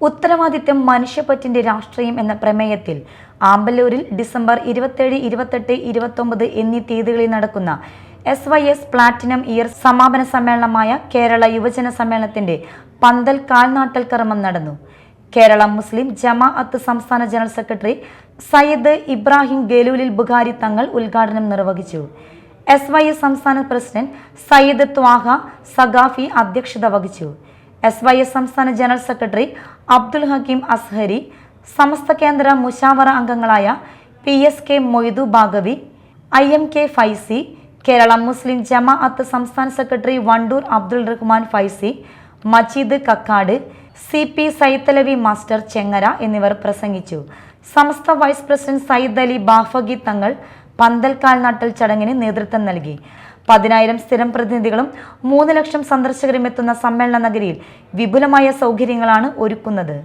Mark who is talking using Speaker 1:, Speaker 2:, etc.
Speaker 1: ഉത്തരവാദിത്യം മനുഷ്യപ്പറ്റിന്റെ രാഷ്ട്രീയം എന്ന പ്രമേയത്തിൽ ആമ്പല്ലൂരിൽ ഡിസംബർ ഇരുപത്തേഴ് ഇരുപത്തെട്ട് ഇരുപത്തൊമ്പത് എന്നീ തീയതികളിൽ നടക്കുന്ന S Y S platinum year സമാപന സമ്മേളനമായ കേരള യുവജന സമ്മേളനത്തിന്റെ പന്തൽ കാൽനാട്ടൽ കർമ്മം നടന്നു. കേരള മുസ്ലിം ജമാഅത്ത് സംസ്ഥാന ജനറൽ സെക്രട്ടറി സയ്യിദ് ഇബ്രാഹിം ഗലൂലിൽ ബുഖാരി തങ്ങൾ ഉദ്ഘാടനം നിർവഹിച്ചു. എസ് വൈ എസ് സംസ്ഥാന പ്രസിഡന്റ് സയ്യിദ് ത്വാഹ സഖാഫി അധ്യക്ഷത വഹിച്ചു. എസ് വൈ എസ് സംസ്ഥാന ജനറൽ സെക്രട്ടറി അബ്ദുൽ ഹക്കീം അസ്ഹരി സമസ്ത കേന്ദ്ര മുഷാവറ അംഗങ്ങളായ P S K Moidu Baqavi I M K Faizy Kerala Muslim Jamaath സംസ്ഥാന secretary Wandoor Abdul Rahman Faizy Majeed Kakkad C P Saithalavi master Chengara എന്നിവർ പ്രസംഗിച്ചു. സമസ്ത വൈസ് പ്രസിഡന്റ് സയ്യിദ് അലി ബാഫഗി തങ്ങൾ പന്തൽക്കാൽ നട്ടൽ ചടങ്ങിന് നേതൃത്വം നൽകി. പതിനായിരം സ്ഥിരം പ്രതിനിധികളും മൂന്ന് ലക്ഷം സന്ദർശകരും എത്തുന്ന സമ്മേളന നഗരിയിൽ വിപുലമായ സൗകര്യങ്ങളാണ് ഒരുക്കുന്നത്.